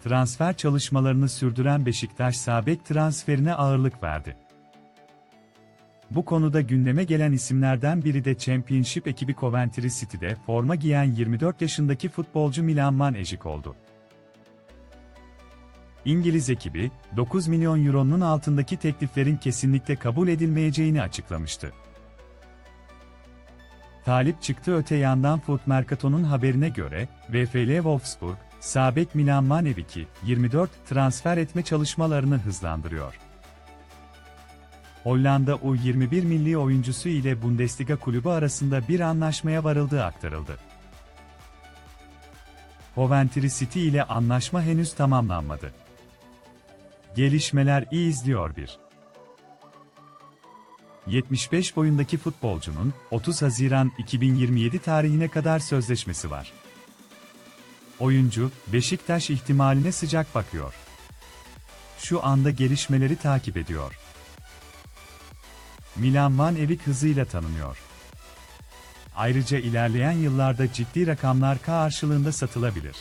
transfer çalışmalarını sürdüren Beşiktaş Sabek transferine ağırlık verdi. Bu konuda gündeme gelen isimlerden biri de Championship ekibi Coventry City'de forma giyen 24 yaşındaki futbolcu Milan Manejik oldu. İngiliz ekibi, 9 milyon euronun altındaki tekliflerin kesinlikle kabul edilmeyeceğini açıklamıştı. Talip çıktı öte yandan Foot Mercato'nun haberine göre, VfL Wolfsburg, Sabek Milan Manevik'i 24 transfer etme çalışmalarını hızlandırıyor. Hollanda U21 milli oyuncusu ile Bundesliga kulübü arasında bir anlaşmaya varıldığı aktarıldı. Coventry City ile anlaşma henüz tamamlanmadı. Gelişmeler iyi izliyor bir. 75 boyundaki futbolcunun 30 Haziran 2027 tarihine kadar sözleşmesi var. Oyuncu, Beşiktaş ihtimaline sıcak bakıyor. Şu anda gelişmeleri takip ediyor. Milan Van Evik hızıyla tanınıyor. Ayrıca ilerleyen yıllarda ciddi rakamlar karşılığında satılabilir.